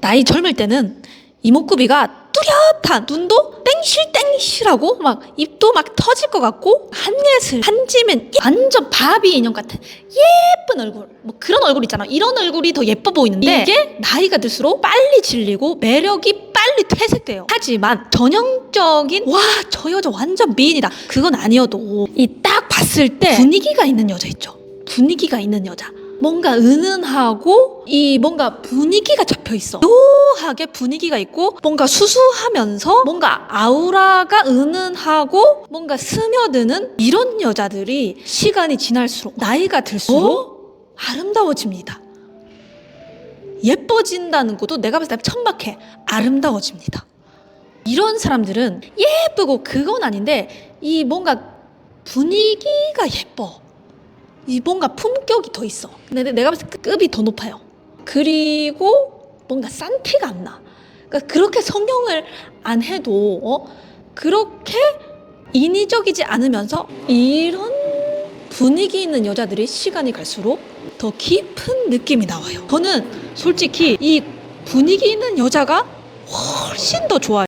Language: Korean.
나이 젊을 때는 이목구비가 뚜렷한 눈도 땡실땡실하고 막 입도 막 터질 것 같고 한예슬 한지면 완전 바비 인형 같은 예쁜 얼굴. 뭐 그런 얼굴 있잖아. 이런 얼굴이 더 예뻐 보이는데 이게? 나이가 들수록 빨리 질리고 매력이 빨리 퇴색돼요. 하지만 전형적인 와 저 여자 완전 미인이다. 그건 아니어도 이 딱 봤을 때 분위기가 있는 여자 있죠. 분위기가 있는 여자 뭔가 은은하고 이 뭔가 분위기가 잡혀 있어. 묘하게 분위기가 있고 뭔가 수수하면서 뭔가 아우라가 은은하고 뭔가 스며드는 이런 여자들이 시간이 지날수록 나이가 들수록 아름다워집니다. 예뻐진다는 것도 내가 봤을 때 천박해. 아름다워집니다. 이런 사람들은 예쁘고 그건 아닌데 이 뭔가 분위기가 예뻐. 이 뭔가 품격이 더 있어. 근데 내- 내가 봤을 때 급이 더 높아요. 그리고 뭔가 싼 티가 안 나. 그러니까 그렇게 성형을 안 해도 어? 그렇게 인위적이지 않으면서 이런 분위기 있는 여자들이 시간이 갈수록 더 깊은 느낌이 나와요. 저는 솔직히 이 분위기 있는 여자가 훨씬 더 좋아요.